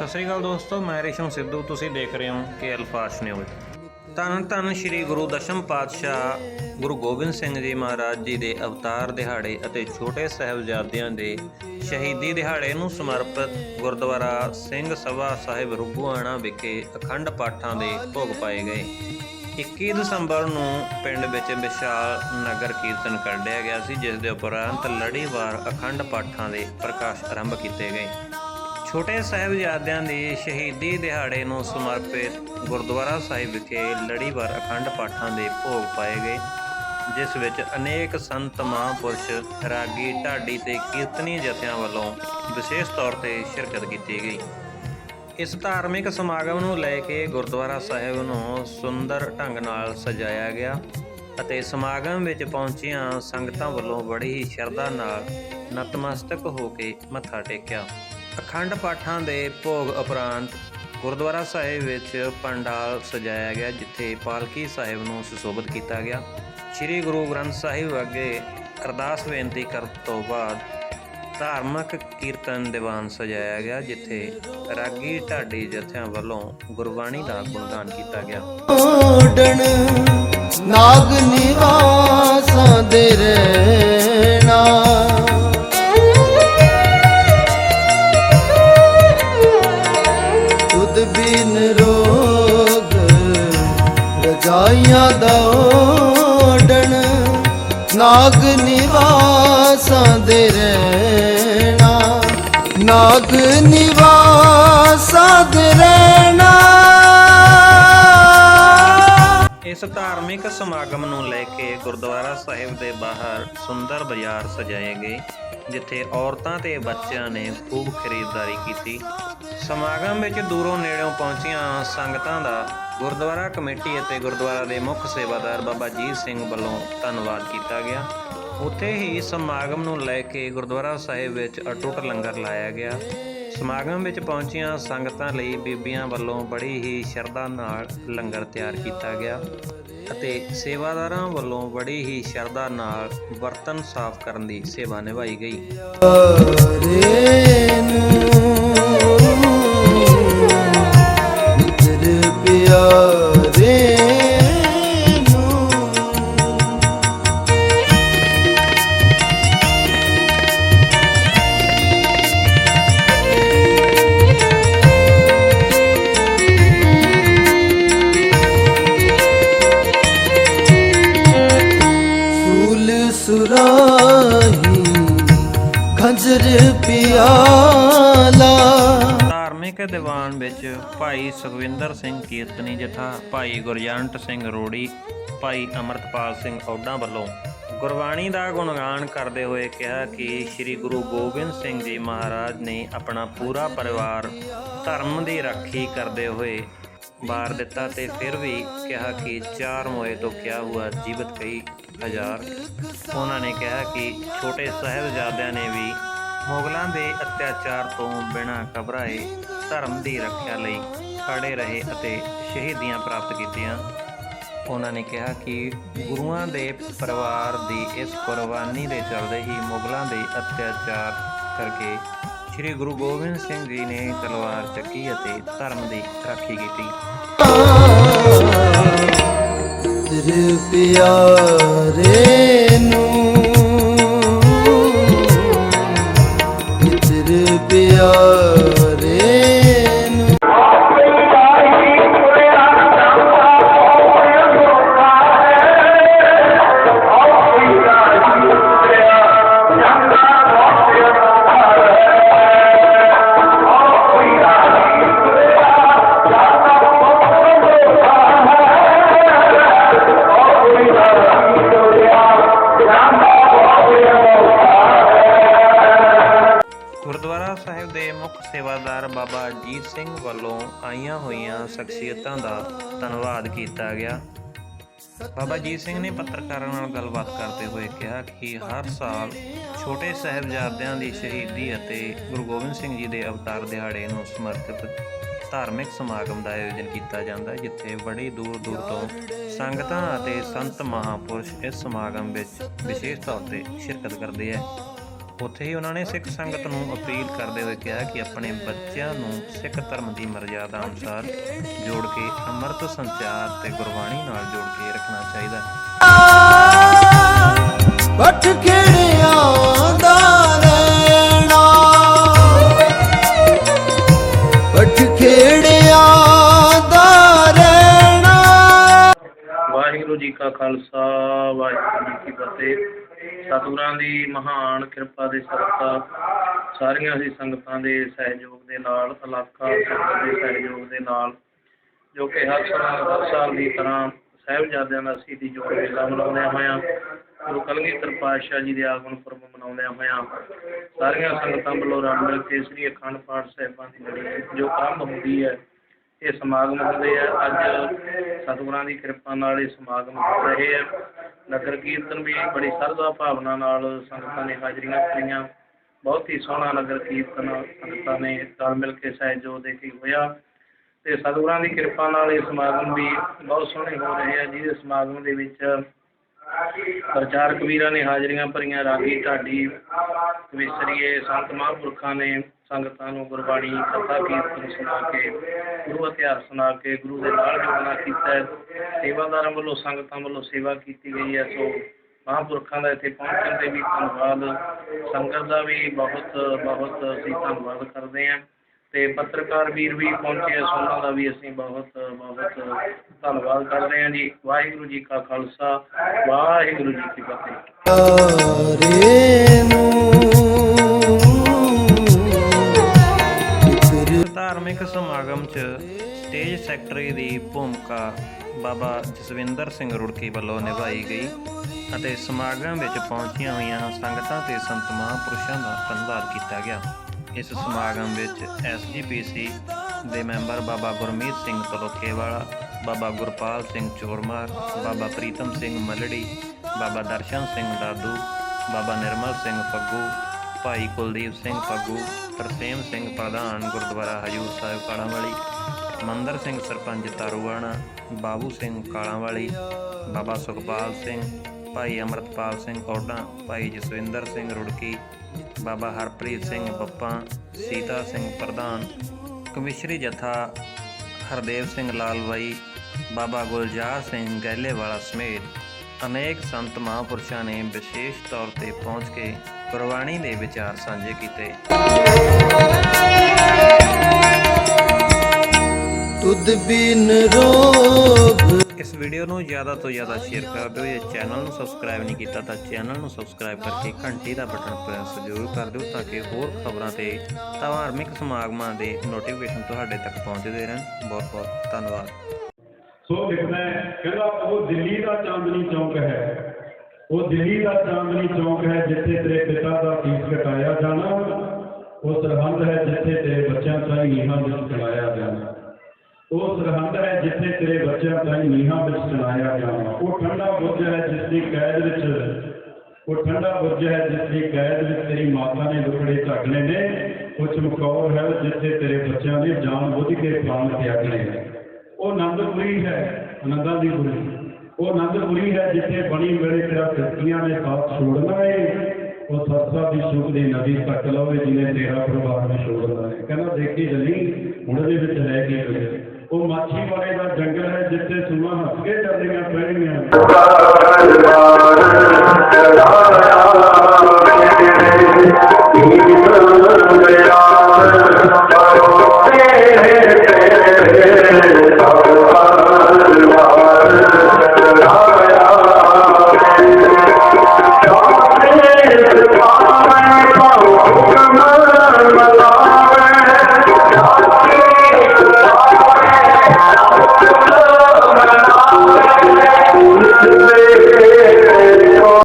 ਸਤਿ ਸ੍ਰੀ ਅਕਾਲ ਦੋਸਤੋ, ਮੈਂ ਰਿਸ਼ਮ ਸਿੱਧੂ, ਤੁਸੀਂ ਦੇਖ ਰਹੇ ਹੋ ਕੇ ਅਲਫਾਸ਼ ਨਿਊਜ਼। ਧੰਨ ਧੰਨ ਸ੍ਰੀ ਗੁਰੂ ਦਸ਼ਮ ਪਾਤਸ਼ਾਹ ਗੁਰੂ ਗੋਬਿੰਦ ਸਿੰਘ ਜੀ ਮਹਾਰਾਜ ਜੀ ਦੇ ਅਵਤਾਰ ਦਿਹਾੜੇ ਅਤੇ ਛੋਟੇ ਸਾਹਿਬਜ਼ਾਦਿਆਂ ਦੇ ਸ਼ਹੀਦੀ ਦਿਹਾੜੇ ਨੂੰ ਸਮਰਪਿਤ ਗੁਰਦੁਆਰਾ ਸਿੰਘ ਸਭਾ ਸਾਹਿਬ ਰੁਗੂਆਣਾ ਵਿਖੇ ਅਖੰਡ ਪਾਠਾਂ ਦੇ ਭੋਗ ਪਾਏ ਗਏ। 21 ਦਸੰਬਰ ਨੂੰ ਪਿੰਡ ਵਿੱਚ ਵਿਸ਼ਾਲ ਨਗਰ ਕੀਰਤਨ ਕੱਢਿਆ ਗਿਆ ਸੀ, ਜਿਸ ਦੇ ਉਪਰੰਤ ਲੜੀਵਾਰ ਅਖੰਡ ਪਾਠਾਂ ਦੇ ਪ੍ਰਕਾਸ਼ ਆਰੰਭ ਕੀਤੇ ਗਏ। ਛੋਟੇ ਸਾਹਿਬਜ਼ਾਦਿਆਂ ਦੇ ਸ਼ਹੀਦੀ ਦਿਹਾੜੇ ਨੂੰ ਸਮਰਪਿਤ ਗੁਰਦੁਆਰਾ ਸਾਹਿਬ ਵਿਖੇ ਲੜੀਵਾਰ ਅਖੰਡ ਪਾਠਾਂ ਦੇ ਭੋਗ ਪਾਏ ਗਏ, ਜਿਸ ਵਿੱਚ ਅਨੇਕ ਸੰਤ ਮਹਾਂਪੁਰਸ਼, ਰਾਗੀ, ਢਾਡੀ ਤੇ ਕੀਰਤਨੀ ਜਥਿਆਂ ਵੱਲੋਂ ਵਿਸ਼ੇਸ਼ ਤੌਰ ਤੇ ਸ਼ਿਰਕਤ ਕੀਤੀ ਗਈ। ਇਸ ਧਾਰਮਿਕ ਸਮਾਗਮ ਨੂੰ ਲੈ ਕੇ ਗੁਰਦੁਆਰਾ ਸਾਹਿਬ ਨੂੰ ਸੁੰਦਰ ਢੰਗ ਨਾਲ ਸਜਾਇਆ ਗਿਆ ਅਤੇ ਸਮਾਗਮ ਵਿੱਚ ਪਹੁੰਚੀਆਂ ਸੰਗਤਾਂ ਵੱਲੋਂ ਬੜੀ ਹੀ ਸ਼ਰਧਾ ਨਾਲ ਨਤਮਸਤਕ ਹੋ ਕੇ ਮੱਥਾ ਟੇਕਿਆ। ਅਖੰਡ ਪਾਠਾਂ ਦੇ ਭੋਗ ਉਪਰੰਤ ਗੁਰਦੁਆਰਾ ਸਾਹਿਬ ਵਿੱਚ ਪੰਡਾਲ ਸਜਾਇਆ ਗਿਆ, ਜਿੱਥੇ ਪਾਲਕੀ ਸਾਹਿਬ ਨੂੰ ਸੁਸ਼ੋਭਿਤ ਕੀਤਾ ਗਿਆ। ਸ੍ਰੀ ਗੁਰੂ ਗ੍ਰੰਥ ਸਾਹਿਬ ਅੱਗੇ ਅਰਦਾਸ ਬੇਨਤੀ ਕਰਨ ਤੋਂ ਬਾਅਦ ਧਾਰਮਿਕ ਕੀਰਤਨ ਦੀਵਾਨ ਸਜਾਇਆ ਗਿਆ, ਜਿੱਥੇ ਰਾਗੀ ਢਾਡੀ ਜਥਿਆਂ ਵੱਲੋਂ ਗੁਰਬਾਣੀ ਦਾ ਗੁਣਗਾਨ ਕੀਤਾ ਗਿਆ। ਓਡਣ ਨਾਗ ਨਿਵਾਸਾਂ ਦੇ ਰਹਿਣਾ। ਰਜਾਈਆਂ ਦਾ ਓਡਣ ਨਾਗ ਨਿਵਾਸਾਂ ਦੇ ਰਹਿਣਾ। ਨਾਗ ਨਿਵਾਸਾਂ ਇਸ ਧਾਰਮਿਕ ਸਮਾਗਮ ਨੂੰ ਲੈ ਕੇ ਗੁਰਦੁਆਰਾ ਸਾਹਿਬ ਦੇ ਬਾਹਰ ਸੁੰਦਰ ਬਾਜ਼ਾਰ ਸਜਾਏ ਗਏ ਜਿੱਥੇ ਔਰਤਾਂ ਤੇ ਬੱਚਿਆਂ ਨੇ ਖੂਬ ਖਰੀਦਦਾਰੀ ਕੀਤੀ। ਸਮਾਗਮ ਵਿੱਚ ਦੂਰੋਂ ਨੇੜਿਓਂ ਪਹੁੰਚੀਆਂ ਸੰਗਤਾਂ ਦਾ ਗੁਰਦੁਆਰਾ ਕਮੇਟੀ ਅਤੇ ਗੁਰਦੁਆਰਾ ਦੇ ਮੁੱਖ ਸੇਵਾਦਾਰ ਬਾਬਾ ਜੀਤ ਸਿੰਘ ਵੱਲੋਂ ਧੰਨਵਾਦ ਕੀਤਾ ਗਿਆ। ਉੱਥੇ ਹੀ ਸਮਾਗਮ ਨੂੰ ਲੈ ਕੇ ਗੁਰਦੁਆਰਾ ਸਾਹਿਬ ਵਿੱਚ ਅਟੁੱਟ ਲੰਗਰ ਲਾਇਆ ਗਿਆ। ਸਮਾਗਮ ਵਿੱਚ ਪਹੁੰਚੀਆਂ ਸੰਗਤਾਂ ਲਈ ਬੀਬੀਆਂ ਵੱਲੋਂ ਬੜੀ ਹੀ ਸ਼ਰਧਾ ਨਾਲ ਲੰਗਰ ਤਿਆਰ ਕੀਤਾ ਗਿਆ ਅਤੇ ਸੇਵਾਦਾਰਾਂ ਵੱਲੋਂ ਬੜੀ ਹੀ ਸ਼ਰਧਾ ਨਾਲ ਬਰਤਨ ਸਾਫ਼ ਕਰਨ ਦੀ ਸੇਵਾ ਨਿਭਾਈ ਗਈ। ਖੰਜਰ ਪਿਆਲਾ। ਧਾਰਮਿਕ ਦੀਵਾਨ ਵਿੱਚ ਭਾਈ ਸੁਖਵਿੰਦਰ ਸਿੰਘ ਕੀਰਤਨੀ ਜਥਾ, ਭਾਈ ਗੁਰਜੰਟ ਸਿੰਘ ਰੋੜੀ, ਭਾਈ ਅਮਰਤਪਾਲ ਸਿੰਘ ਔਡਾ ਵੱਲੋਂ ਗੁਰਬਾਣੀ ਦਾ ਗੁਣਗਾਨ ਕਰਦੇ ਹੋਏ ਕਿਹਾ ਕਿ ਸ੍ਰੀ ਗੁਰੂ ਗੋਬਿੰਦ ਸਿੰਘ ਜੀ ਮਹਾਰਾਜ ਨੇ ਆਪਣਾ ਪੂਰਾ ਪਰਿਵਾਰ ਧਰਮ ਦੀ ਰਾਖੀ ਕਰਦੇ ਹੋਏ ਵਾਰ ਦਿੱਤਾ ਤੇ ਫਿਰ ਵੀ ਕਿਹਾ ਕਿ ਚਾਰ ਮੋਏ ਤੋਂ ਕਿਹਾ ਹੁਆ ਜੀਵਤ ਕਈ ਹਜ਼ਾਰ। ਉਹਨਾਂ ਨੇ ਕਿਹਾ ਕਿ ਛੋਟੇ ਸਾਹਿਬਜ਼ਾਦਿਆਂ ਨੇ ਵੀ ਮੁਗਲਾਂ ਦੇ ਅਤਿਆਚਾਰ ਤੋਂ ਬਿਨਾਂ ਘਬਰਾਏ ਧਰਮ ਦੀ ਰੱਖਿਆ ਲਈ ਖੜੇ ਰਹੇ ਅਤੇ ਸ਼ਹੀਦੀਆਂ ਪ੍ਰਾਪਤ ਕੀਤੀਆਂ। ਉਹਨਾਂ ਨੇ ਕਿਹਾ ਕਿ ਗੁਰੂਆਂ ਦੇ ਪਰਿਵਾਰ ਦੀ ਇਸ ਕੁਰਬਾਨੀ ਦੇ ਚਲਦੇ ਹੀ ਮੁਗਲਾਂ ਦੇ ਅਤਿਆਚਾਰ ਕਰਕੇ ਸ੍ਰੀ ਗੁਰੂ ਗੋਬਿੰਦ ਸਿੰਘ ਜੀ ਨੇ ਤਲਵਾਰ ਚੱਕੀ ਅਤੇ ਧਰਮ ਦੀ ਰਾਖੀ ਕੀਤੀ। ਤੇਰੇ ਪਿਆਰੇ ਮੁੱਖ ਸੇਵਾਦਾਰ ਬਾਬਾ ਅਜੀਤ ਸਿੰਘ ਵੱਲੋਂ ਆਈਆਂ ਹੋਈਆਂ ਸ਼ਖਸੀਅਤਾਂ ਦਾ ਧੰਨਵਾਦ ਕੀਤਾ ਗਿਆ। ਬਾਬਾ ਅਜੀਤ ਸਿੰਘ ਨੇ ਪੱਤਰਕਾਰਾਂ ਨਾਲ ਗੱਲਬਾਤ ਕਰਦੇ ਹੋਏ ਕਿਹਾ ਕਿ ਹਰ ਸਾਲ ਛੋਟੇ ਸਾਹਿਬਜ਼ਾਦਿਆਂ ਦੀ ਸ਼ਹੀਦੀ ਅਤੇ ਗੁਰੂ ਗੋਬਿੰਦ ਸਿੰਘ ਜੀ ਦੇ ਅਵਤਾਰ ਦਿਹਾੜੇ ਨੂੰ ਸਮਰਪਿਤ ਧਾਰਮਿਕ ਸਮਾਗਮ ਦਾ ਆਯੋਜਨ ਕੀਤਾ ਜਾਂਦਾ ਹੈ ਜਿੱਥੇ ਬੜੀ ਦੂਰ ਦੂਰ ਤੋਂ ਸੰਗਤਾਂ ਅਤੇ ਸੰਤ ਮਹਾਂਪੁਰਸ਼ ਇਸ ਸਮਾਗਮ ਵਿੱਚ ਵਿਸ਼ੇਸ਼ ਤੌਰ ਤੇ ਸ਼ਿਰਕਤ ਕਰਦੇ ਹੈ। ਉੱਥੇ ਹੀ ਉਹਨਾਂ ਨੇ ਸਿੱਖ ਸੰਗਤ ਨੂੰ ਅਪੀਲ ਕਰਦੇ ਹੋਏ ਕਿਹਾ ਕਿ ਆਪਣੇ ਬੱਚਿਆਂ ਨੂੰ ਸਿੱਖ ਧਰਮ ਦੀ ਮਰਜ਼ਾਦਾ ਅਨੁਸਾਰ ਜੋੜ ਕੇ ਅੰਮ੍ਰਿਤ ਸੰਚਾਰ ਤੇ ਗੁਰਬਾਣੀ ਨਾਲ ਜੋੜ ਕੇ ਰੱਖਣਾ ਚਾਹੀਦਾ ਹੈ। ਪਠ ਖੇੜਿਆਂ ਦਾ ਰਹਿਣਾ। ਪਠ ਖੇੜਿਆਂ ਦਾ ਰਹਿਣਾ। ਵਾਹਿਗੁਰੂ ਜੀ ਕਾ ਖਾਲਸਾ ਵਾਹਿਗੁਰੂ ਜੀ ਕੀ ਫਤਿਹ। ਸਤਿਗੁਰਾਂ ਦੀ ਮਹਾਨ ਕਿਰਪਾ ਦੇ ਸਦਕਾ ਸਾਰੀਆਂ ਹੀ ਸੰਗਤਾਂ ਦੇ ਸਹਿਯੋਗ ਦੇ ਨਾਲ, ਇਲਾਕਾ ਸੰਗਤ ਦੇ ਸਹਿਯੋਗ ਦੇ ਨਾਲ, ਜੋ ਕਿ ਹਰ ਸਾਲ ਹਰ ਸਾਲ ਦੀ ਤਰ੍ਹਾਂ ਸਾਹਿਬਜ਼ਾਦਿਆਂ ਦਾ ਸ਼ਹੀਦੀ ਜੋੜ ਮੇਲਾ ਮਨਾਉਂਦਿਆਂ ਹੋਇਆਂ, ਗੁਰੂ ਕਲਗੀਧਰ ਪਾਤਸ਼ਾਹ ਜੀ ਦੇ ਆਗਮਨ ਪੁਰਬ ਮਨਾਉਂਦਿਆਂ ਹੋਇਆਂ, ਸਾਰੀਆਂ ਸੰਗਤਾਂ ਵੱਲੋਂ ਰਲ ਮਿਲ ਕੇ ਸ੍ਰੀ ਅਖੰਡ ਪਾਠ ਸਾਹਿਬਾਂ ਦੀ ਲੜੀ ਜੋ ਕੰਮ ਹੁੰਦੀ ਹੈ, ਇਹ ਸਮਾਗਮ ਹੁੰਦੇ ਆ। ਅੱਜ ਸਤਿਗੁਰਾਂ ਦੀ ਕਿਰਪਾ ਨਾਲ ਇਹ ਸਮਾਗਮ ਹੋ ਰਹੇ ਆ। ਨਗਰ ਕੀਰਤਨ ਵੀ ਬੜੀ ਸਰਦਾ ਭਾਵਨਾ ਨਾਲ ਸੰਗਤਾਂ ਨੇ ਹਾਜ਼ਰੀਆਂ ਭਰੀਆਂ। ਬਹੁਤ ਹੀ ਸੋਹਣਾ ਨਗਰ ਕੀਰਤਨ ਸੰਗਤਾਂ ਨੇ ਰਲ ਮਿਲ ਕੇ ਸਹਿਯੋਗ ਦੇ ਕੇ ਹੋਇਆ। ਤੇ ਸਤਿਗੁਰਾਂ ਦੀ ਕਿਰਪਾ ਨਾਲ ਇਹ ਸਮਾਗਮ ਵੀ ਬਹੁਤ ਸੋਹਣੇ ਹੋ ਰਹੇ ਆ। ਜਿਹਦੇ ਸਮਾਗਮ ਦੇ ਵਿੱਚ ਪ੍ਰਚਾਰਕ ਵੀਰਾਂ ਨੇ ਹਾਜ਼ਰੀਆਂ ਭਰੀਆਂ, ਰਾਗੀ, ਢਾਡੀ ਵਿਸਰੀਏ ਸੰਤ ਮਹਾਂਪੁਰਖਾਂ ਨੇ ਸੰਗਤਾਂ ਨੂੰ ਗੁਰਬਾਣੀ, ਕਥਾ, ਕੀਰਤਨ ਸੁਣਾ ਕੇ, ਗੁਰੂ ਇਤਿਹਾਸ ਸੁਣਾ ਕੇ, ਗੁਰੂ ਦੇ ਨਾਲ ਜੁੜਨਾ ਕੀਤਾ ਹੈ। ਸੇਵਾਦਾਰਾਂ ਵੱਲੋਂ, ਸੰਗਤਾਂ ਵੱਲੋਂ ਸੇਵਾ ਕੀਤੀ ਗਈ ਹੈ। ਸੋ ਮਹਾਂਪੁਰਖਾਂ ਦਾ ਇੱਥੇ ਪਹੁੰਚਣ ਤੇ ਵੀ ਧੰਨਵਾਦ। ਸੰਗਤ ਦਾ ਵੀ ਬਹੁਤ ਬਹੁਤ ਅਸੀਂ ਧੰਨਵਾਦ ਕਰਦੇ ਹਾਂ। ਤੇ ਪੱਤਰਕਾਰ ਵੀਰ ਵੀ ਪਹੁੰਚੇ ਸੋ ਉਹਨਾਂ ਦਾ ਵੀ ਅਸੀਂ ਬਹੁਤ ਬਹੁਤ ਧੰਨਵਾਦ ਕਰਦੇ ਹਾਂ ਜੀ। ਵਾਹਿਗੁਰੂ ਜੀ ਕਾ ਖਾਲਸਾ, ਵਾਹਿਗੁਰੂ ਜੀ ਕੀ ਫਤਿਹ। ਧਾਰਮਿਕ ਸਮਾਗਮ 'ਚ ਸਟੇਜ ਸੈਕਟਰੀ ਦੀ ਭੂਮਿਕਾ ਬਾਬਾ ਜਸਵਿੰਦਰ ਸਿੰਘ ਰੁੜਕੀ ਵੱਲੋਂ ਨਿਭਾਈ ਗਈ ਅਤੇ ਸਮਾਗਮ ਵਿੱਚ ਪਹੁੰਚੀਆਂ ਹੋਈਆਂ ਸੰਗਤਾਂ ਤੇ ਸੰਤ ਮਹਾਂਪੁਰਸ਼ਾਂ ਦਾ ਧੰਨਵਾਦ ਕੀਤਾ ਗਿਆ। ਇਸ ਸਮਾਗਮ ਵਿੱਚ ਐਸਜੀਪੀਸੀ ਦੇ ਮੈਂਬਰ ਬਾਬਾ ਗੁਰਮੀਤ ਸਿੰਘ ਤਲੋਖੇਵਾਲਾ, ਬਾਬਾ ਗੁਰਪਾਲ ਸਿੰਘ ਚੋਰਮਾਰ, ਬਾਬਾ ਪ੍ਰੀਤਮ ਸਿੰਘ ਮਲੜੀ, ਬਾਬਾ ਦਰਸ਼ਨ ਸਿੰਘ ਦਾਦੂ, ਬਾਬਾ ਨਿਰਮਲ ਸਿੰਘ ਫੱਗੂ ਭਾਈ ਕੁਲਦੀਪ ਸਿੰਘ ਫੱਗੂ, ਤਰਸੇਮ ਸਿੰਘ ਪ੍ਰਧਾਨ ਗੁਰਦੁਆਰਾ ਹਜੂਰ ਸਾਹਿਬ ਕਾਲਾਂਵਾਲੀ, ਮੰਦਰ ਸਿੰਘ ਸਰਪੰਚ ਤਾਰੂਆਣਾ, ਬਾਬੂ ਸਿੰਘ ਕਾਲਾਂਵਾਲੀ, ਬਾਬਾ ਸੁਖਪਾਲ ਸਿੰਘ, ਭਾਈ ਅਮਰਤਪਾਲ ਸਿੰਘ ਕੌਡਾ ਭਾਈ ਜਸਵਿੰਦਰ ਸਿੰਘ ਰੁੜਕੀ, ਬਾਬਾ ਹਰਪ੍ਰੀਤ ਸਿੰਘ ਬੱਪਾ, ਸੀਤਾ ਸਿੰਘ ਪ੍ਰਧਾਨ ਕਮਿਸ਼ਰੀ ਜਥਾ ਹਰਦੇਵ ਸਿੰਘ ਲਾਲਵਾਈ, ਬਾਬਾ ਗੁਲਜ਼ਾਰ ਸਿੰਘ ਗਹਿਲੇਵਾਲਾ ਸਮੇਤ ਅਨੇਕ ਸੰਤ ਮਹਾਂਪੁਰਸ਼ਾਂ ਨੇ ਵਿਸ਼ੇਸ਼ ਤੌਰ ਤੇ ਪਹੁੰਚ ਕੇ ਗੁਰਬਾਣੀ ਦੇ ਵਿਚਾਰ ਸਾਂਝੇ ਕੀਤੇ। ਤੁਧ ਬਿਨ ਰੋਗ। ਇਸ ਵੀਡੀਓ ਨੂੰ ਜ਼ਿਆਦਾ ਤੋਂ ਜ਼ਿਆਦਾ ਸ਼ੇਅਰ ਕਰ ਦਿਓ ਜੇ ਚੈਨਲ ਨੂੰ ਸਬਸਕ੍ਰਾਈਬ ਨਹੀਂ ਕੀਤਾ ਤਾਂ ਚੈਨਲ ਨੂੰ ਸਬਸਕ੍ਰਾਈਬ ਕਰਕੇ ਘੰਟੀ ਦਾ ਬਟਨ ਪ੍ਰੈਸ ਜ਼ਰੂਰ ਕਰ ਦਿਓ ਤਾਂ ਕਿ ਹੋਰ ਖਬਰਾਂ ਤੇ ਧਾਰਮਿਕ ਸਮਾਗਮਾਂ ਦੇ ਨੋਟੀਫਿਕੇਸ਼ਨ ਤੁਹਾਡੇ ਤੱਕ ਪਹੁੰਚਦੇ ਰਹਿਣ। ਬਹੁਤ ਬਹੁਤ ਧੰਨਵਾਦ। ਸੋ ਲਿਖਦਾ ਕਹਿੰਦਾ ਉਹ ਦਿੱਲੀ ਦਾ ਚਾਂਦਨੀ ਚੌਕ ਹੈ। ਉਹ ਦਿੱਲੀ ਦਾ ਚਾਂਦਨੀ ਚੌਕ ਹੈ ਜਿੱਥੇ ਤੇਰੇ ਪਿਤਾ ਦਾ ਫੀਸ ਕਟਾਇਆ ਜਾਣਾ। ਉਹ ਸਰਹੰਦ ਹੈ ਜਿੱਥੇ ਤੇਰੇ ਬੱਚਿਆਂ ਤਾਈਂ ਨੀਹਾਂ ਵਿੱਚ ਚਲਾਇਆ ਜਾਣਾ। ਉਹ ਸਰਹੰਦ ਹੈ ਜਿੱਥੇ ਤੇਰੇ ਬੱਚਿਆਂ ਤਾਈਂ ਨੀਹਾਂ ਵਿੱਚ ਚਲਾਇਆ ਜਾਣਾ। ਉਹ ਠੰਡਾ ਬੁਰਜ ਹੈ ਜਿਸ ਦੀ ਕੈਦ ਵਿੱਚ ਉਹ ਠੰਡਾ ਬੁਰਜ ਹੈ ਜਿਸ ਦੀ ਕੈਦ ਵਿੱਚ ਤੇਰੀ ਮਾਤਾ ਨੇ ਦੁਖੜੇ ਝਾਕਣੇ ਨੇ। ਉਹ ਚਮਕੌਰ ਹੈ ਜਿੱਥੇ ਤੇਰੇ ਬੱਚਿਆਂ ਨੇ ਜਾਨ ਬੁੱਝ ਕੇ ਪ੍ਰਾਣ ਤਿਆਗਣੇ ਨੇ। ਉਹ ਆਨੰਦਪੁਰੀ ਹੈ, ਆਨੰਦਾਂ ਦੀ ਪੁਰੀ ਉਹ ਆਨੰਦਪੁਰੀ ਹੈ ਜਿੱਥੇ ਬਣੀ ਮੇਰੇ ਤੇਰਾ ਕਿਰਤੀਆਂ ਨੇ ਸਾਥ ਛੋੜਨਾ ਏ। ਉਹ ਸਤਸਾ ਦੀ ਸੁਖ ਦੀ ਨਦੀ ਤੱਕ ਲਵੇ ਜਿਹਨੇ ਤੇਰਾ ਪ੍ਰਭਾਵ ਨੇ ਛੋੜਨਾ ਏ। ਕਹਿੰਦਾ, ਦੇਖੀ ਜਲੀ, ਹੁਣ ਦੇ ਵਿੱਚ ਰਹਿ ਗਈ ਕੁਝ ਉਹ ਮਾਛੀ ਵਾਲੇ ਦਾ ਜੰਗਲ ਹੈ, ਜਿੱਥੇ ਸੁਣਾ ਹੱਸ ਕੇ ਚੱਲੀਆਂ ਪੈਣੀਆਂ ਚੜਾਇਆ